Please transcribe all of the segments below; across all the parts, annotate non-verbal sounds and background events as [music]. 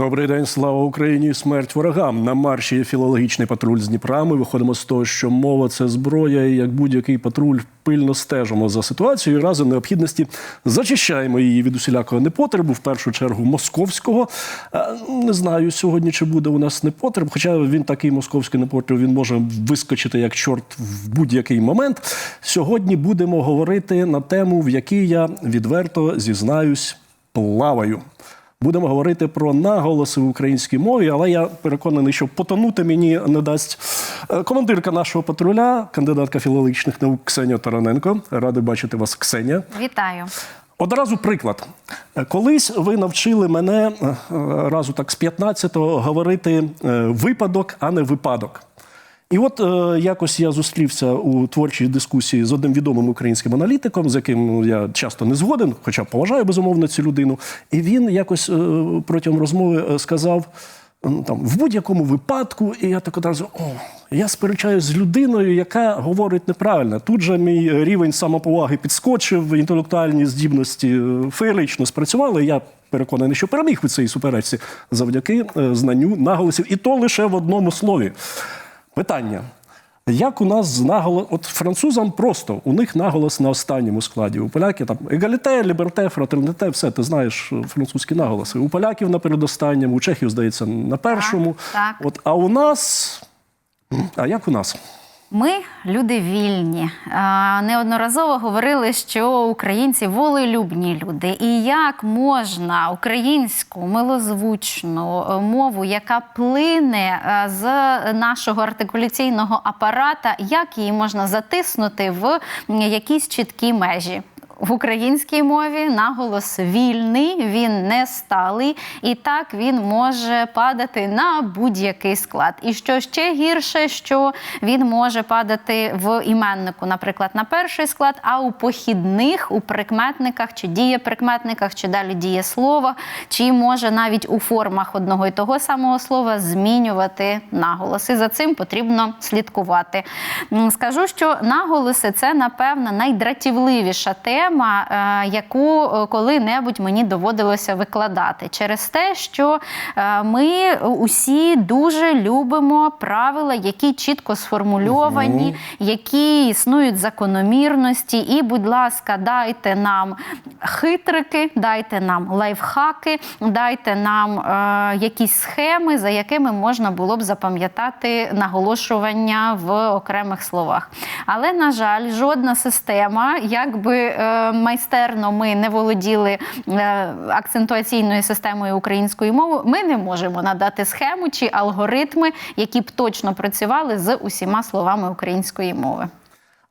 Добрий день, слава Україні! Смерть ворогам. На марші філологічний патруль з Дніпра. Ми виходимо з того, що мова це зброя, і як будь-який патруль пильно стежимо за ситуацією. і Разом необхідності зачищаємо її від усілякого непотребу, в першу чергу московського. Е, Не знаю сьогодні, чи буде у нас непотреб, хоча він такий московський непотреб, він може вискочити як чорт в будь-який момент. Сьогодні будемо говорити на тему, в якій я відверто зізнаюсь, плаваю. Будемо говорити про наголоси в українській мові, але я переконаний, що потонути мені не дасть е, командирка нашого патруля, кандидатка філологічних наук Ксенія Тараненко. Радий бачити вас, Ксенія. Вітаю. Одразу приклад. Колись ви навчили мене е, е, разу так з 15-го говорити випадок, а не випадок. І от е, якось я зустрівся у творчій дискусії з одним відомим українським аналітиком, з яким ну, я часто не згоден, хоча поважаю безумовно цю людину. І він якось е, протягом розмови е, сказав. Там в будь-якому випадку, і я так одразу о, я сперечаюсь з людиною, яка говорить неправильно. Тут же мій рівень самоповаги підскочив, інтелектуальні здібності е, феєрично спрацювали. Я переконаний, що переміг у цій суперечці завдяки е, знанню наголосів, і то лише в одному слові. Питання. Як у нас з наголос... От французам просто, у них наголос на останньому складі. У поляків там егаліте, ліберте, фратерните, все, ти знаєш е, французькі наголоси. У поляків на передостанньому, у чехів, здається, на першому. так. От, а у нас. А як у нас? Ми люди вільні. Неодноразово говорили, що українці волелюбні люди. І як можна українську милозвучну е, мову, яка плине е, з нашого артикуляційного апарата, як її можна затиснути в якісь чіткі межі? В українській мові наголос вільний, він не сталий, і так він може падати на будь-який склад. І що ще гірше, що він може падати в іменнику, наприклад, на перший склад, а у похідних, у прикметниках чи дієприкметниках, чи далі дієслова, чи може навіть у формах одного і того самого слова змінювати наголоси. За цим потрібно слідкувати. Скажу, що наголоси це напевно найдратівливіша тема, е, яку е, коли-небудь мені доводилося викладати, через те, що е, ми усі дуже любимо правила, які чітко сформульовані, які існують закономірності. І, будь ласка, дайте нам хитрики, дайте нам лайфхаки, дайте нам е, якісь схеми, за якими можна було б запам'ятати наголошування в окремих словах. Але, на жаль, жодна система, як би е, майстерно ми не володіли е, акцентуаційною системою української мови, ми не можемо надати схему чи алгоритми, які б точно працювали з усіма словами української мови.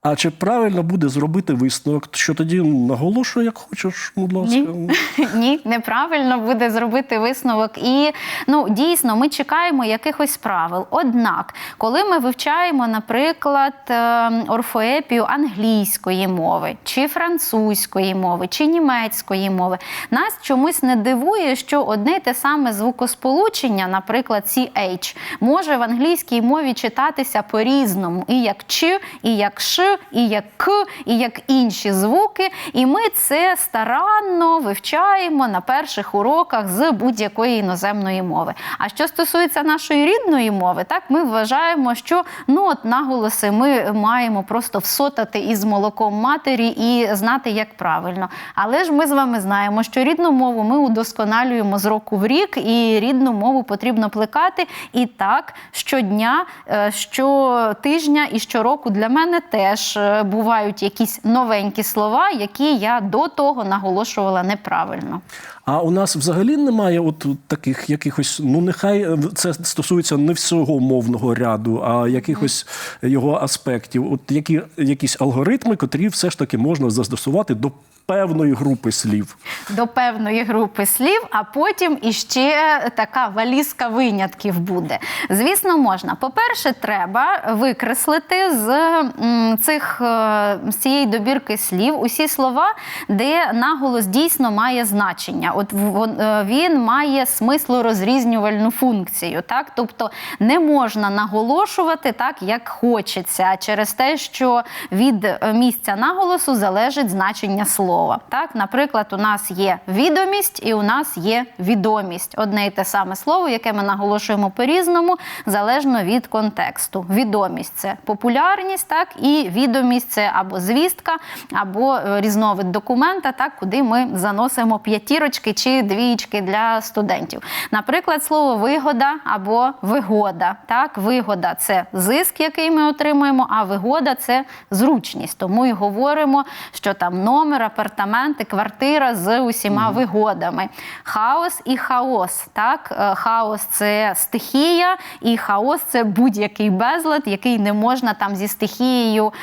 А чи правильно буде зробити висновок, що тоді наголошуй, як хочеш, будь ласка. Ні. [laughs] Ні, неправильно буде зробити висновок. І ну дійсно ми чекаємо якихось правил. Однак, коли ми вивчаємо, наприклад, е, орфоепію англійської мови, чи французької мови, чи німецької мови, нас чомусь не дивує, що одне й те саме звукосполучення, наприклад, CH, може в англійській мові читатися по-різному, і як Ч, і як Ш, і як К, і як інші звуки. І ми це старанно вивчаємо на перших уроках з будь-якої іноземної мови. А що стосується нашої рідної мови, так ми вважаємо, що ну от наголоси ми маємо просто всотати із молоком матері і знати, як правильно. Але ж ми з вами знаємо, що рідну мову ми удосконалюємо з року в рік, і рідну мову потрібно плекати. І так щодня, е, щотижня і щороку для мене теж е, бувають якісь новенькі слова, які я до того наголошувала неправильно. А у нас взагалі немає от таких якихось, ну нехай це стосується не всього мовного ряду, а якихось його аспектів. От які якісь алгоритми, котрі все ж таки можна застосувати до певної групи слів. до певної групи слів, а потім іще така валізка винятків буде. Звісно, можна. По-перше, треба викреслити з цих е, з цієї добірки слів усі слова, де наголос дійсно має значення. От е, він має смислорозрізнювальну функцію. Так? Тобто не можна наголошувати так, як хочеться, через те, що від місця наголосу залежить значення слова. Слова. Так, наприклад, у нас є відомість і у нас є відомість. Одне і те саме слово, яке ми наголошуємо по-різному, залежно від контексту. Відомість це популярність, так і відомість це або звістка, або е, різновид документа, так куди ми заносимо п'ятірочки чи двічки для студентів. Наприклад, слово вигода або вигода. Так, вигода це зиск, який ми отримуємо, а вигода це зручність. Тому і говоримо, що там номер, апартаменти, квартира з усіма вигодами. Хаос і хаос. Так, Е, хаос це стихія, і хаос це будь-який безлад, який не можна там зі стихією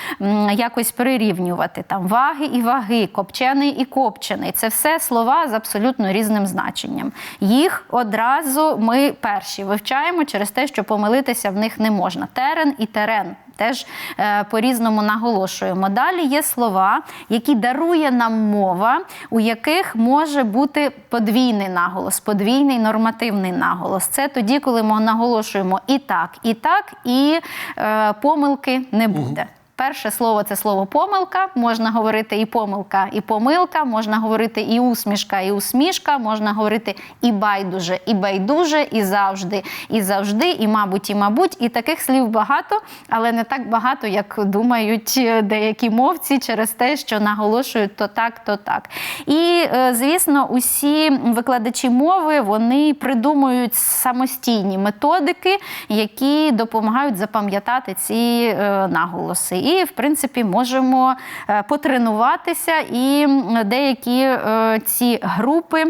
якось прирівнювати. Там ваги і ваги, копчений і копчений. Це все слова з абсолютно різним значенням. Їх одразу ми перші вивчаємо через те, що помилитися в них не можна. Терен і терен. Теж е, по-різному наголошуємо. Далі є слова, які дарує нам мова, у яких може бути подвійний наголос, подвійний нормативний наголос. Це тоді, коли ми наголошуємо і так, і так, і е, помилки не буде. Перше слово це слово помилка. Можна говорити і помилка, і помилка, можна говорити і усмішка, і усмішка, можна говорити і байдуже, і байдуже, і завжди, і завжди, і мабуть, і мабуть. І таких слів багато, але не так багато, як думають е, деякі мовці через те, що наголошують то так, то так. І е, звісно, усі викладачі мови вони придумують самостійні методики, які допомагають запам'ятати ці е, наголоси. І, в принципі, можемо е, потренуватися і деякі е, ці групи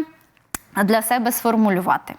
для себе сформулювати.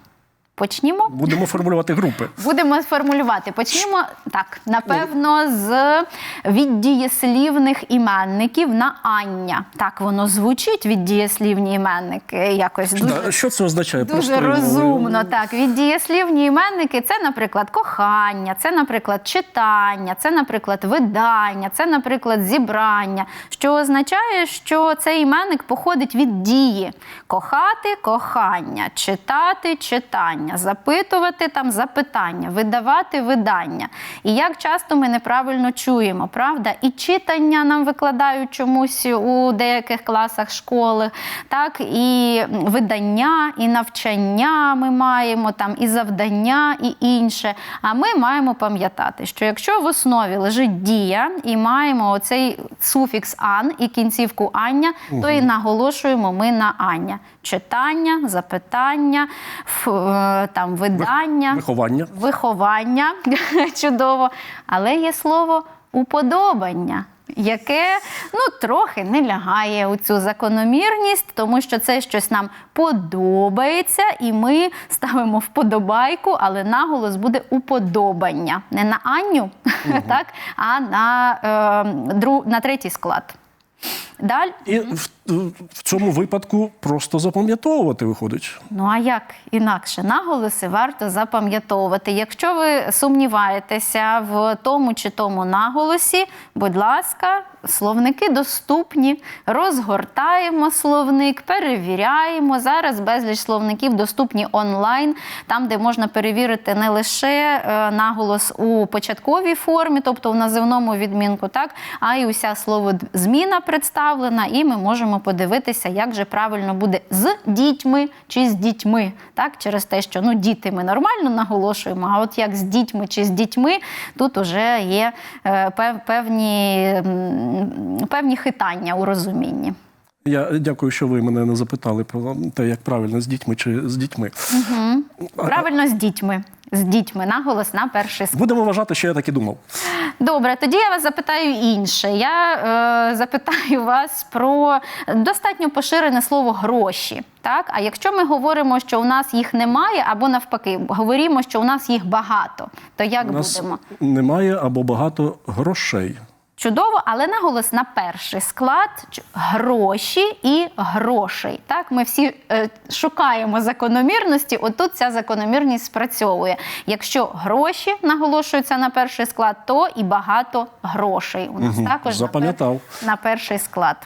Почнімо. Будемо формулювати групи. Будемо формулювати. Почнімо так, напевно, з від дієслівних іменників на ання. Так воно звучить від дієслівні іменники. Якось дуже, Що це означає? дуже розумно. Так, від дієслівні іменники це, наприклад, кохання, це, наприклад, читання, це, наприклад, видання, це, наприклад, зібрання, що означає, що цей іменник походить від дії: кохати кохання, читати читання, запитувати там запитання, видавати видання. І як часто ми неправильно чуємо, правда? І читання нам викладають чомусь у деяких класах школи, так, і видання, і навчання ми маємо, там, і завдання, і інше. А ми маємо пам'ятати, що якщо в основі лежить дія, і маємо оцей суфікс ан і кінцівку ання, то і наголошуємо ми на ання. Читання, запитання, ф- е, там, видання Виховання. виховання [laughs] чудово, але є слово уподобання. Яке ну трохи не лягає у цю закономірність, тому що це щось нам подобається, і ми ставимо вподобайку, але наголос буде уподобання. Не на Аню, [laughs] так, а на, е, дру, на третій склад. Далі, І в, в цьому випадку просто запам'ятовувати виходить. Ну а як інакше наголоси варто запам'ятовувати. Якщо ви сумніваєтеся в тому чи тому наголосі, будь ласка, словники доступні. Розгортаємо словник, перевіряємо. Зараз безліч словників доступні онлайн, там, де можна перевірити не лише е, наголос у початковій формі, тобто в називному відмінку, так, а й уся словозміна представлена, і ми можемо подивитися, як же правильно буде з дітьми чи з дітьми. Так, через те, що ну, діти ми нормально наголошуємо, а от як з дітьми чи з дітьми, тут вже є е, певні, певні хитання у розумінні. Я дякую, що ви мене не запитали про те, як правильно з дітьми чи з дітьми. Правильно з дітьми. З дітьми наголос на перший склад. Будемо вважати, що я так і думав. Добре, тоді я вас запитаю інше. Я е, запитаю вас про достатньо поширене слово гроші. Так, а якщо ми говоримо, що у нас їх немає, або навпаки, говоримо, що у нас їх багато, то як У нас будемо? немає або багато грошей. Чудово, але наголос на перший склад гроші і грошей. Так, ми всі е, шукаємо закономірності. Отут ця закономірність спрацьовує. Якщо гроші наголошуються на перший склад, то і багато грошей. У нас угу, також запам'ятав. на перший склад.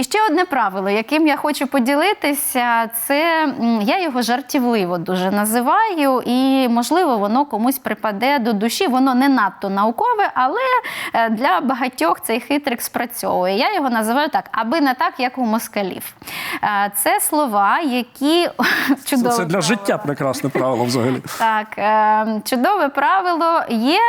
І ще одне правило, яким я хочу поділитися, це я його жартівливо дуже називаю, і можливо воно комусь припаде до душі. Воно не надто наукове, але е, для багатьох цей хитрик спрацьовує. Я його називаю так, аби не так, як у москалів. Е, Це слова, які [laughs] Це, чудово. це для життя прекрасне правило взагалі. [laughs] Так, е, чудове правило. Є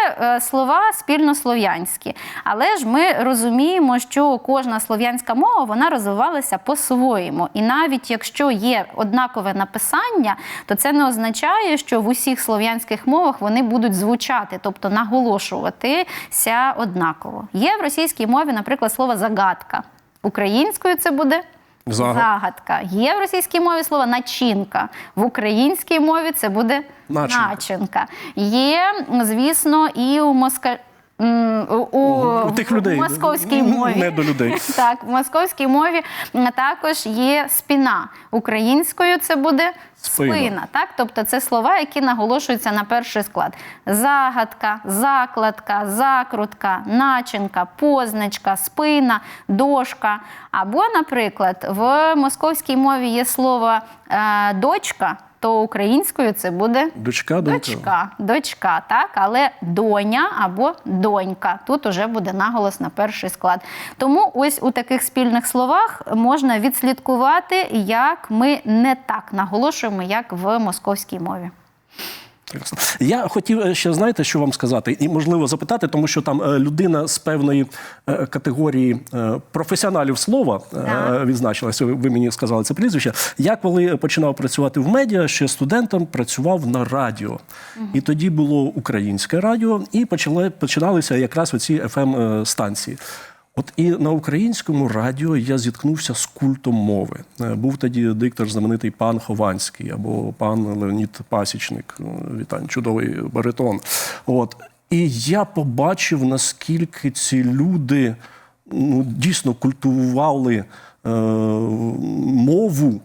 слова спільнослов'янські, але ж ми розуміємо, що кожна слов'янська мова вона розвивалася по-своєму. І навіть якщо є однакове написання, то це не означає, що в усіх слов'янських мовах вони будуть звучати, тобто наголошуватися однаково. Є в російській мові, наприклад, слово загадка. Українською це буде Загад- загадка. Є в російській мові слово начинка. В українській мові це буде Начинка. начинка. Є, звісно, і у моска... у, У тих людей. в московській мові. Не до людей. [laughs] Так, в московській мові також є спіна. Українською це буде Спина. спина. Так? Тобто це слова, які наголошуються на перший склад: загадка, закладка, закрутка, начинка, позначка, спина, дошка. Або, наприклад, в московській мові є слово е, дочка, то українською це буде Дочка. Дочка, дочка, так, але доня або донька. Тут уже буде наголос на перший склад. Тому ось у таких спільних словах можна відслідкувати, як ми не так наголошуємо, як в московській мові. Ясно. Я хотів е, ще знаєте, що вам сказати, і можливо запитати, тому що там е, людина з певної е, категорії професіоналів слова Так. відзначилася. Ви мені сказали це прізвище. Я коли починав працювати в медіа, ще студентом працював на радіо, і тоді було українське радіо, і почали починалися якраз оці fm станції. От і на українському радіо я зіткнувся з культом мови. Е, Був тоді диктор знаменитий пан Хованський або пан Леонід Пасічник. Е, Вітань, чудовий баритон. От. І я побачив, наскільки ці люди ну, дійсно культивували е, мову.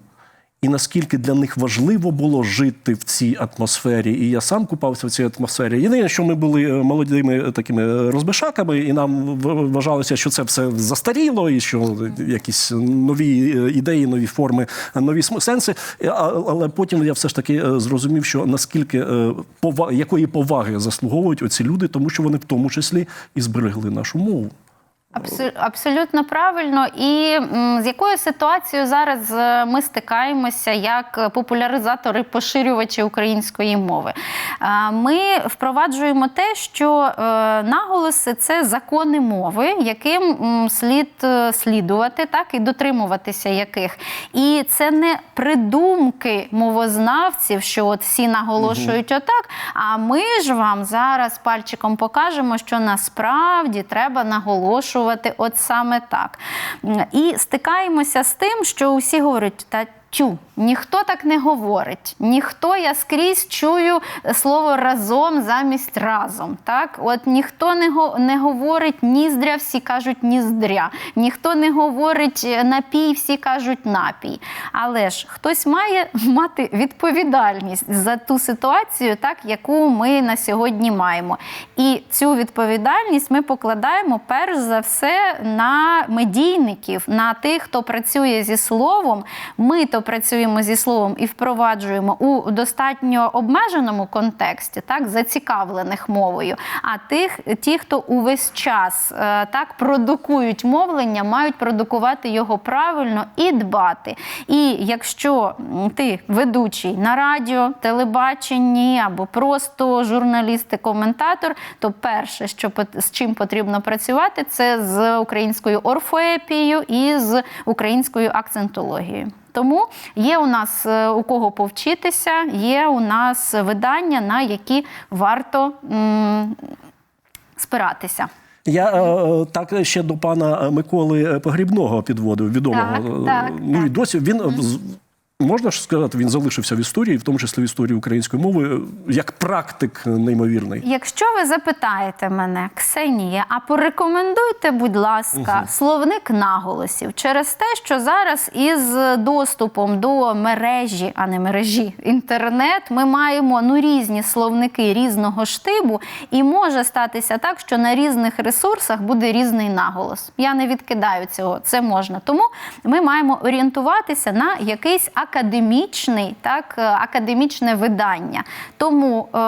І наскільки для них важливо було жити в цій атмосфері, і я сам купався в цій атмосфері. Єдине, що ми були е, молодими такими розбишаками, і нам вважалося, що це все застаріло, і що якісь нові е, ідеї, нові форми, нові сенси. Е, Але потім я все ж таки е, зрозумів, що наскільки е, якої поваги заслуговують оці люди, тому що вони в тому числі і зберегли нашу мову. Абсо- Абсолютно правильно. І з якою ситуацією зараз е, ми стикаємося як популяризатори, поширювачі української мови? Е, Ми впроваджуємо те, що е, наголоси це закони мови, яким слід е, слідувати, так і дотримуватися яких. І це не придумки мовознавців, що от всі наголошують отак. А ми ж вам зараз пальчиком покажемо, що насправді треба наголошувати от саме так. І стикаємося з тим, що усі говорять, та тю, ніхто так не говорить. Ніхто я скрізь чую слово разом замість разом. Так, от ніхто не го- не говорить ніздря, всі кажуть ніздря. Ніхто не говорить напій, всі кажуть напій. Але ж хтось має мати відповідальність за ту ситуацію, так яку ми на сьогодні маємо. І цю відповідальність ми покладаємо перш за все на медійників, на тих, хто працює зі словом. Ми то працюємо зі словом і впроваджуємо у достатньо обмеженому контексті, так зацікавлених мовою. А тих, ті, хто увесь час е, так продукують мовлення, мають продукувати його правильно і дбати. І якщо ти ведучий на радіо, телебаченні або просто журналіст і коментатор, то перше, що з чим потрібно працювати, це з українською орфоепією і з українською акцентологією. Тому є у нас е, у кого повчитися, є у нас видання, на які варто м, спиратися. Я е, так ще до пана Миколи Погрібного підводив, відомого. Так, е, так, ну і досі він Можна ж сказати, він залишився в історії, в тому числі в історії української мови, як практик неймовірний. Якщо ви запитаєте мене, Ксенія, а порекомендуйте, будь ласка, словник наголосів через те, що зараз із доступом до мережі, а не мережі інтернет, ми маємо ну різні словники різного штибу, і може статися так, що на різних ресурсах буде різний наголос. Я не відкидаю цього, це можна. Тому ми маємо орієнтуватися на якийсь академічний, так, е, академічне видання. Тому е,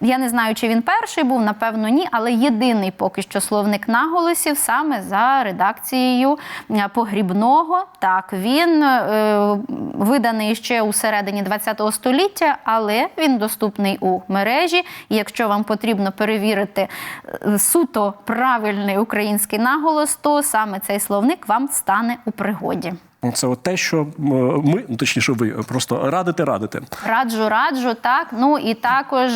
я не знаю, чи він перший був, напевно, ні, але єдиний поки що словник наголосів саме за редакцією е, погрібного. Так, він е, виданий ще у середині ХХ століття, але він доступний у мережі. І якщо вам потрібно перевірити е, суто правильний український наголос, то саме цей словник вам стане у пригоді. Це от те, що ми, ну, точніше, ви просто радите, радите. Раджу, раджу, так. Ну і також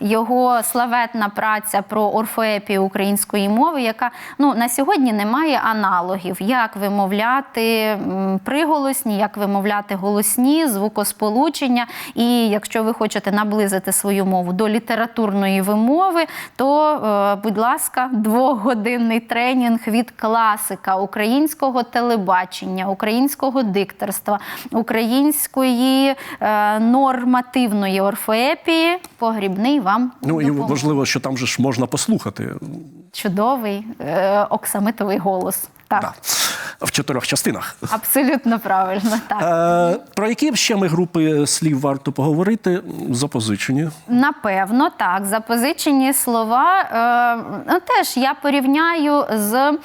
його славетна праця про орфоепію української мови, яка ну на сьогодні не має аналогів, як вимовляти приголосні, як вимовляти голосні, звукосполучення. І якщо ви хочете наблизити свою мову до літературної вимови, то, е, будь ласка, двогодинний тренінг від класика українського телебачення, українського дикторства, української е, нормативної орфоепії. Погрібний вам Ну і важливо, що там же ж можна послухати. чудовий е, оксамитовий голос. Так, Да. В чотирьох частинах. абсолютно правильно. Так. Е, про які ще ми групи слів варто поговорити? Запозичені. Напевно, так. Запозичені слова. Е, ну, теж я порівняю з е,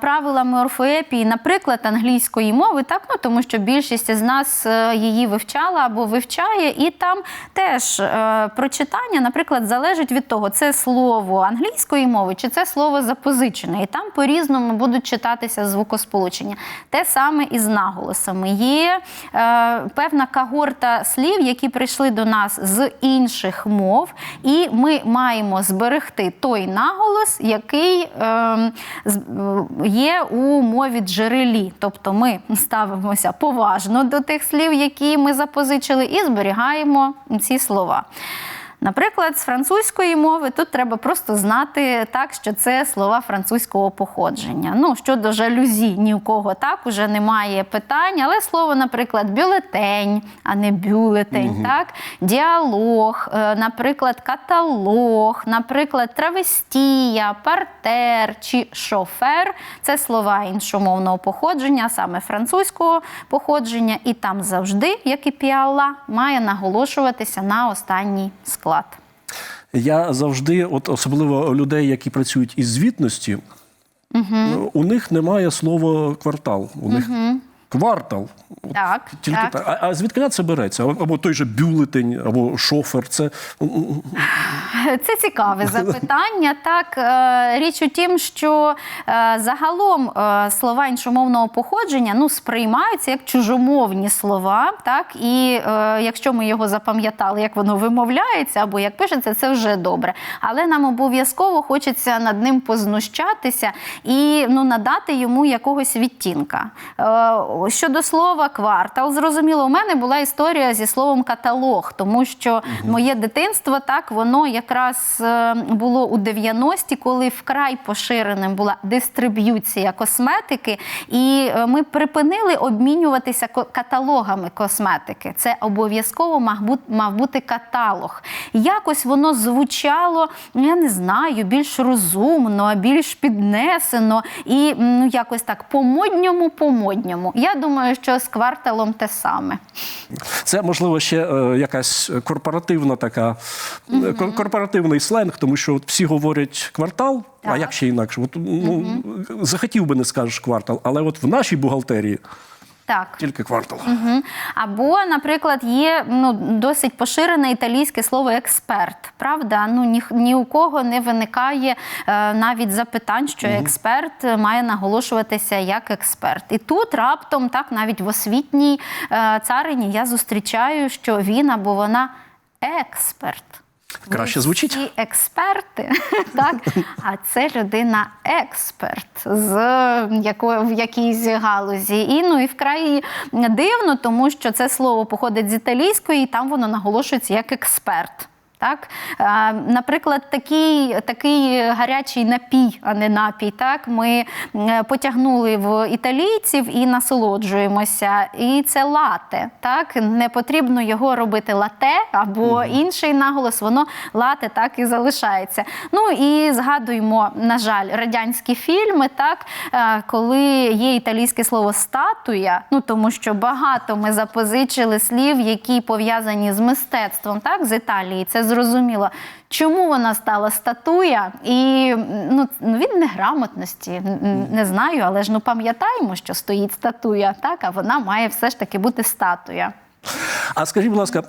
правилами орфоепії, наприклад, англійської мови, так, ну, тому що більшість з нас е, її вивчала або вивчає, і там теж е, прочитання, наприклад, залежить від того, це слово англійської мови чи це слово запозичене. І там по-різному будуть читатися звукосполучення. Те саме і з наголосами. Є е, певна когорта слів, які прийшли до нас з інших мов, і ми маємо зберегти той наголос, який е, є у мові джерелі. Тобто ми ставимося поважно до тих слів, які ми запозичили, і зберігаємо ці слова. Наприклад, з французької мови тут треба просто знати так, що це слова французького походження. Ну щодо жалюзі, ні у кого так уже немає питань. Але слово, наприклад, бюлетень, а не бюлетень, так, діалог, е, наприклад, каталог, наприклад, травестія, партер чи шофер це слова іншомовного походження, саме французького походження, і там завжди, як і піала, має наголошуватися на останній склад. Я завжди, от особливо людей, які працюють із звітності, угу. у них немає слова квартал. У них квартал. От Так, Тільки так. так. А, а звідки це береться? Або той же бюлетень, або шофер. Це Це цікаве запитання. Так, е, річ у тім, що е, загалом е, слова іншомовного походження ну, сприймаються як чужомовні слова. Так, і якщо ми його запам'ятали, як воно вимовляється або як пишеться, це вже добре. Але нам обов'язково хочеться над ним познущатися і ну, надати йому якогось відтінка. Щодо слова квартал, зрозуміло, у мене була історія зі словом каталог, тому що моє дитинство так воно якраз е, було у 90-ті, коли вкрай поширеним була дистриб'юція косметики, і е, ми припинили обмінюватися каталогами косметики. Це обов'язково мав бути, каталог. Якось воно звучало, ну, я не знаю, більш розумно, більш піднесено і ну, якось так по-модньому, по-модньому. Я думаю, що з кварталом те саме. Це можливо ще е, якась корпоративна така mm -hmm. корпоративний сленг, тому що от всі говорять квартал. А як ще інакше? От, ну, захотів би не скажеш квартал, але от в нашій бухгалтерії Так. тільки квартал. Мгм. Або, наприклад, є ну, досить поширене італійське слово експерт. Правда? Ну, ні, ні у кого не виникає е, навіть запитань, що експерт має наголошуватися як експерт. І тут раптом, так, навіть в освітній е, царині я зустрічаю, що він або вона експерт. Краще звучить. Експерти, [laughs] так? А це людина експерт з якої в якійсь галузі. І ну і вкрай дивно, тому що це слово походить з італійської, і там воно наголошується як експерт. Так, Е, наприклад, такий, такий гарячий напій, а не напій. Так, ми потягнули в італійців і насолоджуємося. І це лате. Так, не потрібно його робити лате або інший наголос, воно лате так і залишається. Ну і згадуємо, на жаль, радянські фільми, так, е, коли є італійське слово статуя, ну тому що багато ми запозичили слів, які пов'язані з мистецтвом, так, з Італії. Це зрозуміло. Чому вона стала статуя? І ну, від неграмотності не знаю, але ж ну пам'ятаємо, що стоїть статуя, так, а вона має все ж таки бути статуя. А скажіть, будь ласка,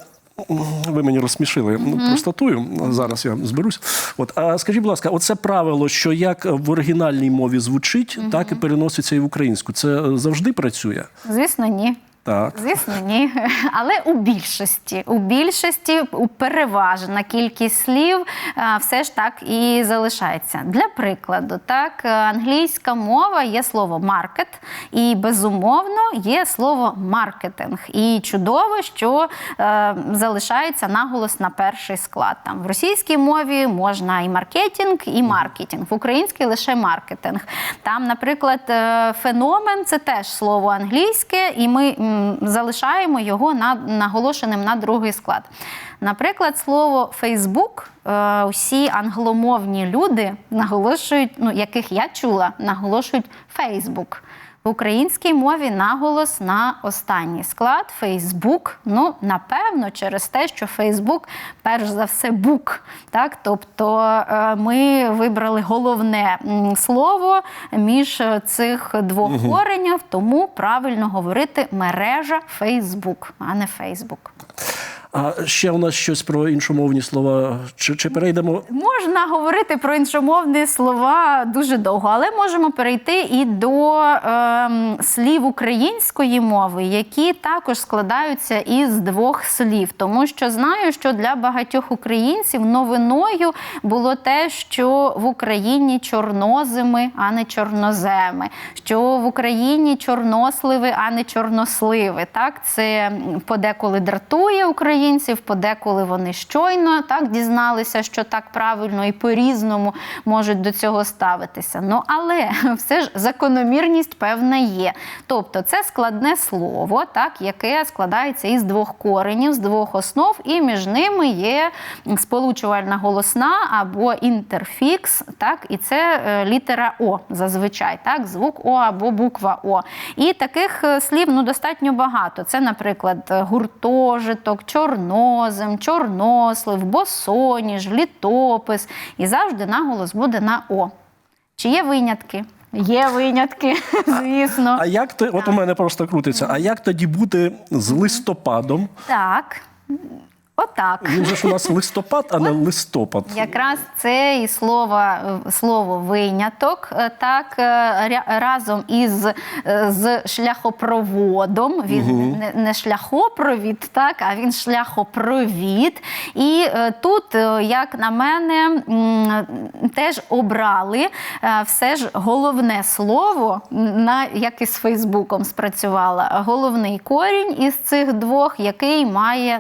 ви мені розсмішили mm про статую. Зараз я зберусь. От, а скажіть, будь ласка, оце правило, що як в оригінальній мові звучить, так і переноситься і в українську. Це завжди працює? Звісно, ні. Так. Звісно, ні. [laughs] Але у більшості, у більшості, у переважна кількість слів е, все ж так і залишається. Для прикладу, так, е, англійська мова є слово маркет, і безумовно є слово маркетинг. І чудово, що е, залишається наголос на перший склад. Там в російській мові можна і маркетинг, і маркетинг, в українській лише маркетинг. Там, наприклад, е, феномен це теж слово англійське, і ми залишаємо його на, наголошеним на другий склад. Наприклад, слово Фейсбук е, усі англомовні люди наголошують, ну яких я чула, наголошують Фейсбук. В українській мові наголос на останній склад Фейсбук. Ну, напевно, через те, що Фейсбук, перш за все, бук. Так? Тобто е, ми вибрали головне слово між цих двох коренів, тому правильно говорити мережа Фейсбук, а не Фейсбук. А ще у нас щось про іншомовні слова. Чи, чи перейдемо? Можна говорити про іншомовні слова дуже довго, але можемо перейти і до ем, слів української мови, які також складаються із двох слів. Тому що знаю, що для багатьох українців новиною було те, що в Україні чорнозими, а не чорноземи, що в Україні чорносливи, а не чорносливи. Так, це подеколи дратує українців, подеколи вони щойно так дізналися, що так правильно і по-різному можуть до цього ставитися. Ну але [laughs] все ж закономірність певна є. Тобто це складне слово, так, яке складається із двох коренів, з двох основ, і між ними є сполучувальна голосна або інтерфікс, так, і це е, літера О зазвичай, так, звук О або буква О. І таких е, слів ну, достатньо багато. Це, наприклад, гуртожиток, чорнозем, чорнослив, босоніж, літопис. І завжди наголос буде на О. Чи є винятки? Є винятки, [laughs] звісно. А як то, от у мене просто крутиться, а як тоді бути з листопадом? Так. Отак. Він же ж у нас листопад, а не листопад. Якраз це і слово, слово виняток, е, так е, разом із е, з шляхопроводом. Він не, не шляхопровід, так, а він шляхопровід. І е, тут, е, як на мене, теж обрали е, все ж головне слово, на як із Фейсбуком спрацювала. Головний корінь із цих двох, який має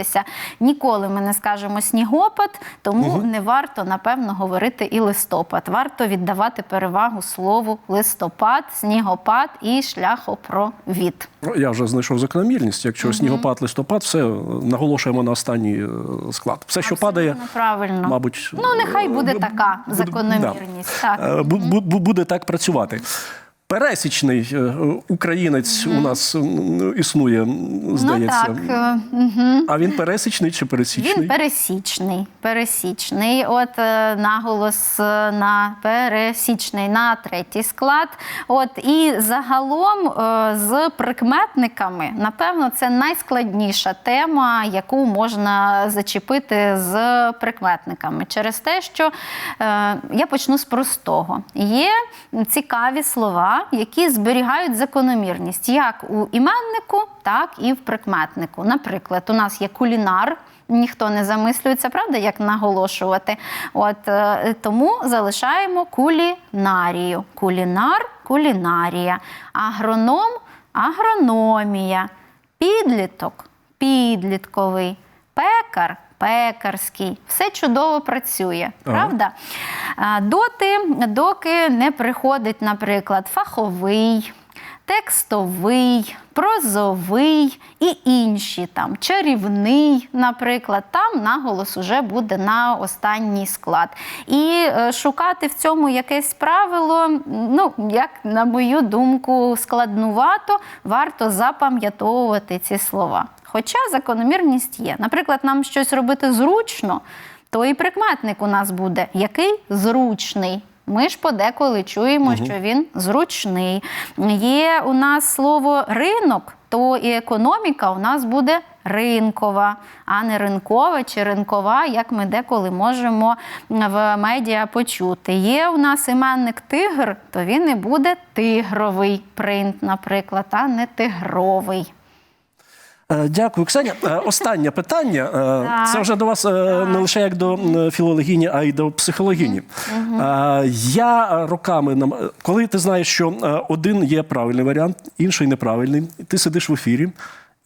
наголошуватися. Ніколи ми не скажемо снігопад, тому не варто, напевно, говорити і листопад. Варто віддавати перевагу слову листопад, снігопад і шляхопровід. Ну, Я вже знайшов закономірність. Якщо снігопад, листопад, все наголошуємо на останній е, склад. Все, що падає, правильно. мабуть, Ну, нехай буде така закономірність. да. Так. Е, бу- бу- бу- буде так працювати. Пересічний е, українець у нас існує, здається. Ну так, мгм. А він пересічний чи пересічний? Він пересічний. Пересічний. От е, наголос на пересічний на третій склад. От і загалом з прикметниками, напевно, це найскладніша тема, яку можна зачепити з прикметниками. Через те, що я почну з простого. Є цікаві слова, які зберігають закономірність як у іменнику, так і в прикметнику. Наприклад, у нас є кулінар. ніхто не замислюється, правда, як наголошувати. От е, тому залишаємо кулінарію. Кулінар кулінарія, агроном агрономія, підліток підлітковий, пекар пекарський. Все чудово працює, Ага. правда? Доти, доки не приходить, наприклад, фаховий, текстовий, прозовий і інші там чарівний, наприклад, там наголос уже буде на останній склад. І е, шукати в цьому якесь правило, ну як на мою думку, складнувато, варто запам'ятовувати ці слова. Хоча закономірність є. Наприклад, нам щось робити зручно, то і прикметник у нас буде який зручний. Ми ж подеколи чуємо, що він зручний. Є у нас слово ринок, то і економіка у нас буде ринкова, а не ринкова чи ринкова, як ми деколи можемо в медіа почути. Є у нас іменник тигр, то він і буде тигровий принт, наприклад, а не тигровий. Е, Дякую, Ксеня. Е, Останнє питання. Е, Так. Це вже до вас так. не лише як до філологіні, філологині, а й до психологині. Угу. Я роками нам, коли ти знаєш, що один є правильний варіант, інший неправильний, ти сидиш в ефірі.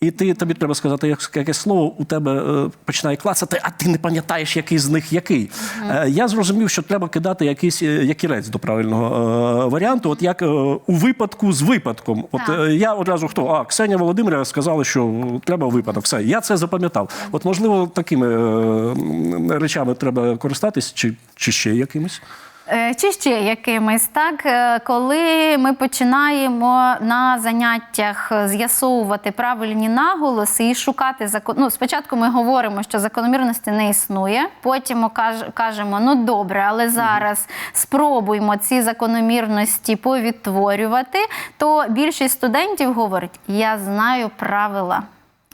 І ти тобі треба сказати якесь слово, у тебе е, починає клацати, а ти не пам'ятаєш, який з них який. Е, я зрозумів, що треба кидати якийсь е, якірець до правильного е, варіанту. От як е, у випадку з випадком. От Так. е, я одразу хто? А Ксенія Володимирівна сказала, що треба випадок. Все, я це запам'ятав. От можливо, такими е, м, речами треба користатись, чи, чи ще якимись. Е, Чи ще якимись, так Е, коли ми починаємо на заняттях з'ясовувати правильні наголоси і шукати закон. Ну, спочатку ми говоримо, що закономірності не існує. Потім каж- кажемо, ну добре, але зараз спробуймо ці закономірності повідтворювати. То більшість студентів говорить: я знаю правила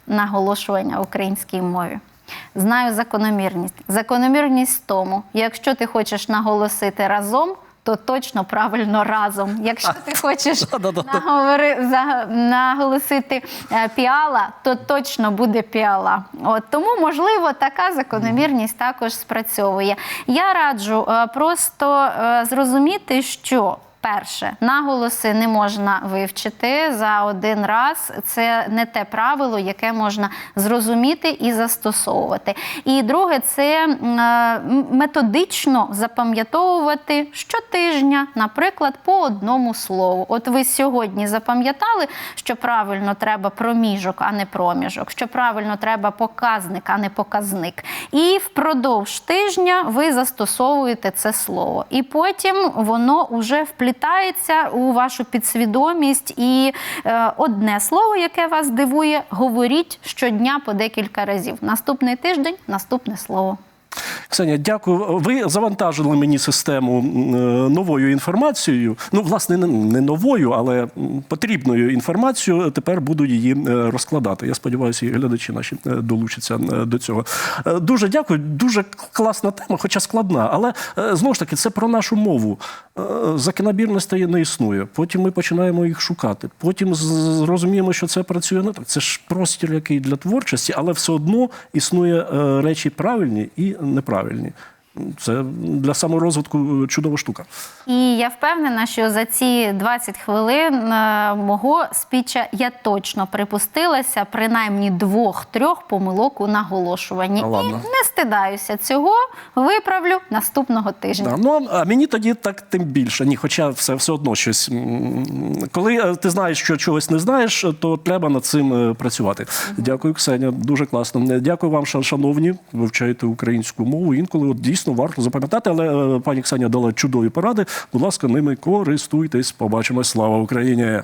наголошування українській мові. Знаю закономірність. Закономірність в тому, якщо ти хочеш наголосити разом, то точно правильно разом. Якщо ти [laughs] хочеш наговори, наголосити е, піала, то точно буде піала. От, тому, можливо, така закономірність також спрацьовує. Я раджу е, просто е, зрозуміти, що. Перше, наголоси не можна вивчити за один раз. Це не те правило, яке можна зрозуміти і застосовувати. І друге, це е, методично запам'ятовувати щотижня, наприклад, по одному слову. От ви сьогодні запам'ятали, що правильно треба проміжок, а не проміжок, що правильно треба показник, а не показник. І впродовж тижня ви застосовуєте це слово. І потім воно вже вплітається у вашу підсвідомість. І е, одне слово, яке вас дивує, говоріть щодня по декілька разів. Наступний тиждень наступне слово. Ксенія, дякую. Ви завантажили мені систему е, новою інформацією. Ну, власне, не- новою, але потрібною інформацією. Тепер буду її е, розкладати. Я сподіваюся, і глядачі наші е, долучаться до цього. Дуже дякую. Дуже класна тема, хоча складна. Але знову ж таки, це про нашу мову. Е, Закономірностей не існує. Потім ми починаємо їх шукати. Потім зрозуміємо, що це працює не так. Це ж простір, який для творчості, але все одно існує е, речі правильні і неправильні. Це для саморозвитку чудова штука. І я впевнена, що за ці 20 хвилин е, мого спіча я точно припустилася принаймні двох-трьох помилок у наголошуванні. А І не стидаюся цього. Виправлю наступного тижня. Да, ну а мені тоді так тим більше. Ні, хоча все, все одно щось. Коли е, ти знаєш, що чогось не знаєш, то треба над цим е, працювати. Дякую, Ксеня. Дуже класно. Е, Дякую вам, ша- шановні. Вивчаєте українську мову. Інколи от дійсно дійсно варто запам'ятати, але е, пані Ксенія дала чудові поради. Будь ласка, ними користуйтесь. Побачимо, Слава Україні!